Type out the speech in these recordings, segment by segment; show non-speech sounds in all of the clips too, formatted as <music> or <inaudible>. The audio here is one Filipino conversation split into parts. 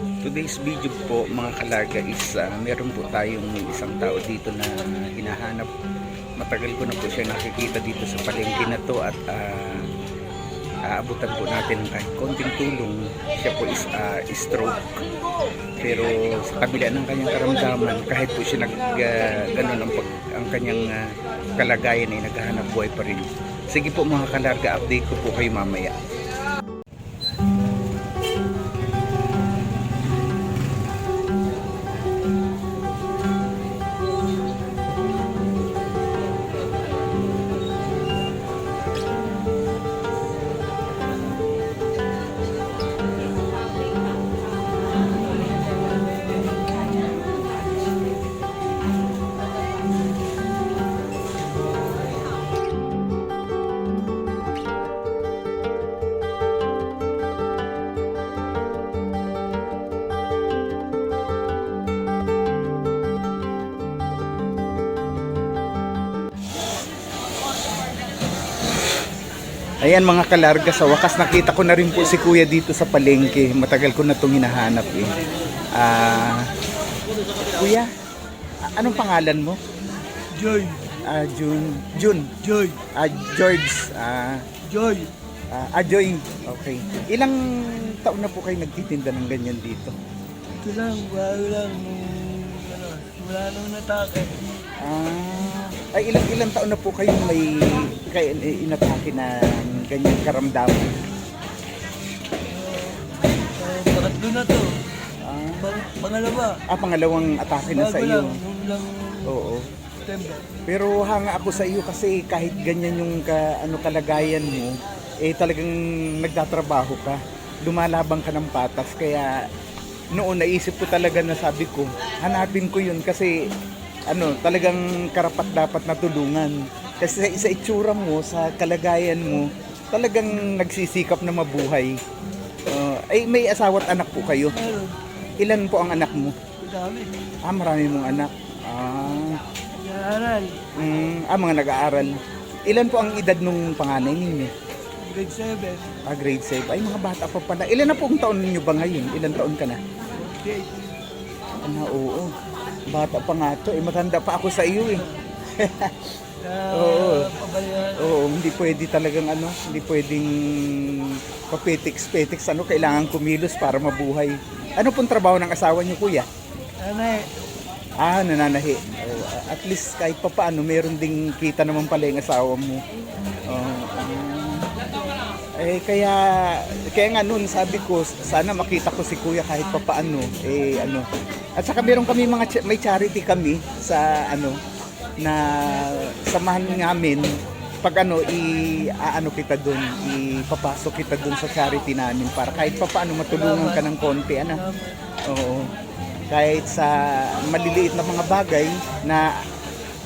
Today's video po mga kalarga is ah, meron po tayong isang tao dito na hinahanap. Matagal ko na po siya nakikita dito sa palengke na to at ah, aabutan po natin ng kahit konting tulong. Siya po is ah, stroke. Pero sa kabila ng kanyang karamdaman, kahit po siya nag ah, ganun ang, pag, ang kanyang ah, kalagayan ay naghahanap buhay pa rin. Sige po mga kalarga, update ko po kayo mamaya. Ayan mga kalarga, sa wakas nakita ko na rin po si kuya dito sa palengke. Matagal ko na itong hinahanap eh. Ah, kuya, anong pangalan mo? Joy, Ah, June. June. Joy, Ah, George. Ah, Joy. ah, Ajoy. Okay. Ilang taon na po kayo nagtitinda ng ganyan dito? Ito lang, bago lang. Ano, simula nung natake. Ah, ay ilang ilang taon na po kayo may kay eh, inatake na ganyan karamdaman? Uh, pangatlo na to. Ah, Pang, pangalawa. ah pangalawang atake na Bago sa iyo. lang, nung lang Oo. September. Pero hanga ako sa iyo kasi kahit ganyan yung ka, ano kalagayan mo, eh talagang nagtatrabaho ka. Lumalabang ka ng patas kaya noon naisip ko talaga na sabi ko, hanapin ko yun kasi ano, talagang karapat dapat na tulungan. Kasi sa, sa itsura mo, sa kalagayan mo, talagang nagsisikap na mabuhay. Uh, ay may asawa at anak po kayo. Ilan po ang anak mo? dami. Ah, marami mong anak. Ah, Nag-aaral. Mm, ah, mga nag-aaral. Ilan po ang edad nung panganay ninyo? Grade 7. Ah, grade 7. Ay, mga bata pa pala. Ilan na po ang taon ninyo ba ngayon? Ilan taon ka na? Grade. Ah, oo. Bata pa nga to. Eh, matanda pa ako sa iyo eh. <laughs> Oo. Oo, hindi pwede talagang ano, hindi pwedeng papetiks-petiks ano, kailangan kumilos para mabuhay. Ano pong trabaho ng asawa niyo, kuya? Nanay, Ah, nananahi. Oh, at least kahit pa paano, meron ding kita naman pala yung asawa mo. Eh, kaya, kaya nga noon, sabi ko, sana makita ko si kuya kahit pa paano. Eh, ano. At saka meron kami mga, may charity kami sa, ano, na samahan namin pag ano i aano kita doon ipapasok kita doon sa charity namin para kahit pa paano matulungan ka ng konti ano Oo. Kahit sa maliliit na mga bagay na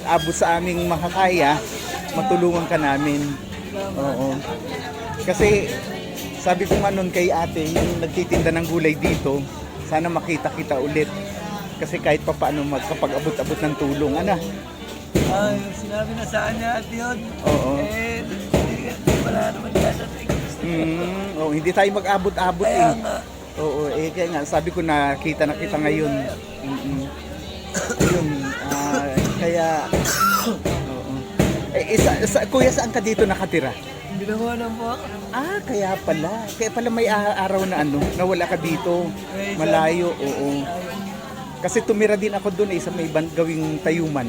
abot sa aming makakaya, matulungan ka namin. Oo. Kasi sabi ko nga nun kay ate, yung nagtitinda ng gulay dito, sana makita kita ulit. Kasi kahit pa paano magkapag-abot-abot ng tulong. Ano? ah, yung sinabi na sa kanya at yun. Oo. Eh, hindi, hindi wala naman dadating. Mm, oh, hindi tayo mag-abot-abot Kaya eh. nga, Oo, eh kaya nga sabi ko na kita na kita ngayon. Mm-mm. Yun, ah, kaya <coughs> Oo. Eh, isa, sa, kuya saan ka dito nakatira? Ginawa na po ako. Ah, kaya pala. Kaya pala may araw na ano, nawala ka dito. Malayo, oo. Kasi tumira din ako doon eh, sa may ban- gawing tayuman.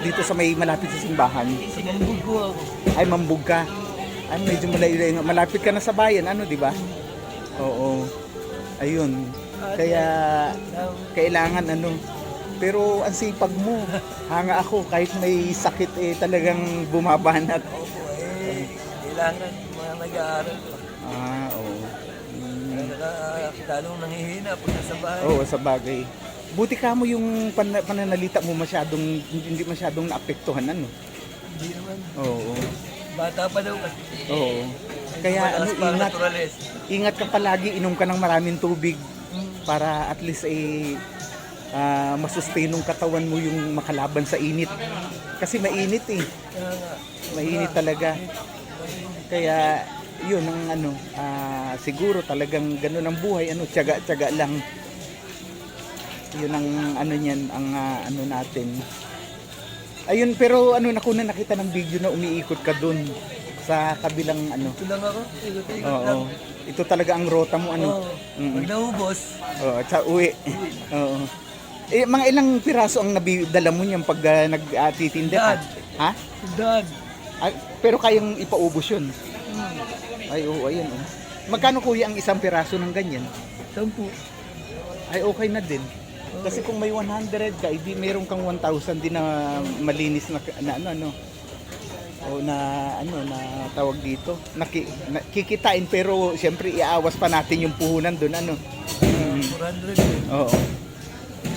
Dito sa may malapit sa simbahan. Sumambog ko ako. Ay, mambug ka. Ay, medyo malayo. Malapit ka na sa bayan, ano, di ba? Oo. Ayun. Kaya, Now, kailangan ano. Pero ang sipag mo. Hanga ako, kahit may sakit eh, talagang bumabanat. Kailangan mga nag-aaral pa. Ah, oo. Mm. Kaya lalong nanghihina pag nasa bahay. Oo, sa bagay. Buti ka mo yung pan- pananalita mo masyadong, hindi masyadong naapektuhan, ano? Hindi naman. Oo. Bata pa daw kasi. Oo. Kaya ano, ingat, ingat ka palagi, inom ka ng maraming tubig para at least eh ah, masustain ng katawan mo yung makalaban sa init. Kasi mainit eh. Mainit talaga. Kaya yun ang ano, ah, siguro talagang ganun ang buhay, ano, tiyaga-tiyaga lang. Yun ang ano niyan, ang ah, ano natin. Ayun, pero ano na na nakita ng video na umiikot ka dun sa kabilang ano. Ito lang ako. Ikot-ikot lang. Oo. Ito talaga ang rota mo ano. Oo. Mm. Pag naubos, Oo, sa uwi. Oo. Eh, mga ilang piraso ang nabidala mo niyan pag uh, nagtitinda ka? Dad. Ha? dad. Ay, pero kayang ipaubos yun. Hmm. Ay, oo, ayan. Oh. Magkano kuya ang isang piraso ng ganyan? Sampu. Ay, okay na din. Kasi kung may 100 ka, hindi meron kang 1,000 din na malinis na, na ano, ano. O na ano na tawag dito. Naki, na, kikitain pero siyempre iawas pa natin yung puhunan doon ano. Mm. 400 din. Oo.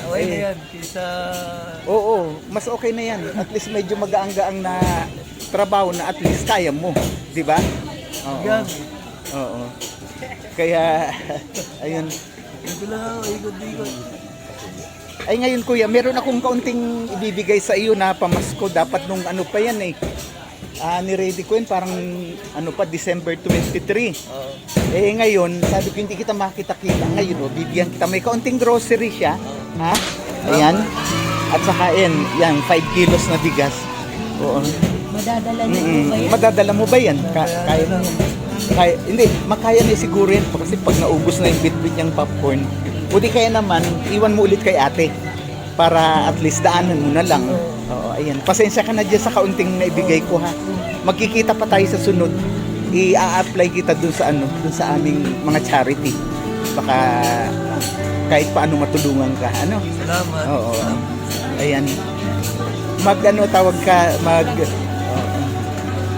Okay na Eh. yan. Kaysa... Oo, mas okay na yan. At least medyo magaang-gaang na trabaho na at least kaya mo, 'di ba? Oo. Yan. Oo. Kaya <laughs> ayun. Ito lang ako. Ikot-ikot. Ay ngayon kuya, meron akong kaunting ibibigay sa iyo na pamasko. Dapat nung ano pa yan eh. Ah, ni-ready ko yun parang ano pa December 23. Oo. Eh ngayon, sabi ko hindi kita makita-kita ngayon, oh, bibigyan kita. May kaunting grocery siya. Ha? Ayan. At saka yan, yan 5 kilos na bigas. Oo. Madadala niyo Mm-mm. po kayo? Madadala mo ba yan? Ka- kaya mo yan? Kaya, hindi, makaya niya siguro yan kasi pag naubos na yung bitbit niyang popcorn, o di kaya naman, iwan mo ulit kay ate para at least daanan mo na lang. Oo, ayan. Pasensya ka na dyan sa kaunting naibigay ko ha. Magkikita pa tayo sa sunod. I-a-apply kita dun sa ano, dun sa aming mga charity. Baka kahit paano matulungan ka. Ano? Salamat. Oo. Ayan. Mag ano tawag ka, mag.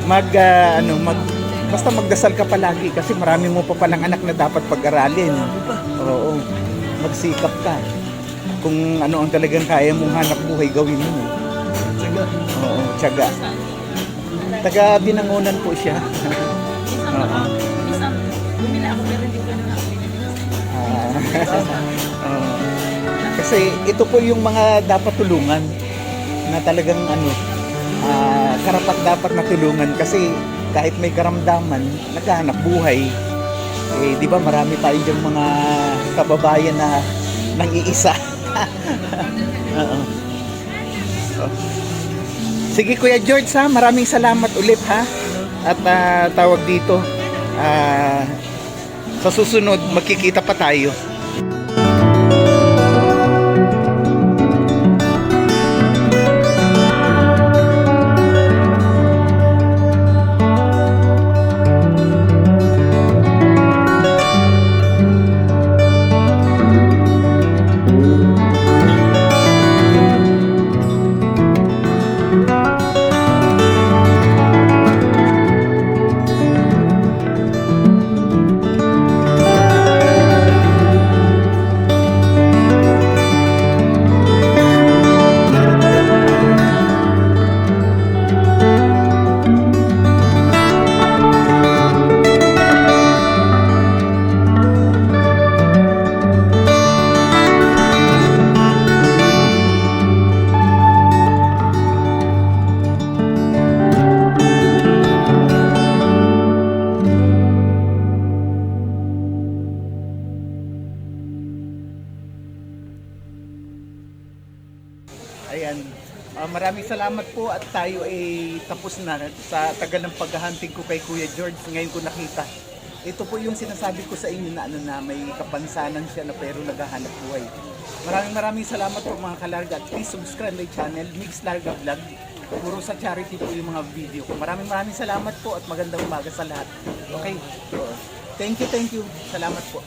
Mag ah, ano, mag basta magdasal ka palagi kasi marami mo pa palang anak na dapat pag-aralin. Oo. Magsikap ka. Kung ano ang talagang kaya mong hanap buhay gawin mo. Tsaga. Oo, tiyaga. Taga binangunan po siya. Isang ako, isang bumili ako pero hindi ko na. Ah. Oo. Kasi ito po yung mga dapat tulungan na talagang ano ah, karapat dapat na tulungan kasi kahit may karamdaman naghahanap buhay eh di ba marami tayo diyang mga kababayan na nang iisa <laughs> Oo. Sige Kuya George ha, maraming salamat ulit ha. At ah, tawag dito, ah, sa susunod magkikita pa tayo. Ayan. Ah, maraming salamat po at tayo ay tapos na sa tagal ng paghahunting ko kay Kuya George. Ngayon ko nakita. Ito po yung sinasabi ko sa inyo na ano na may kapansanan siya na pero naghahanap buhay. Maraming maraming salamat po mga kalarga at please subscribe my channel Mix Larga Vlog. Puro sa charity po yung mga video ko. Maraming maraming salamat po at magandang umaga sa lahat. Okay? Thank you, thank you. Salamat po.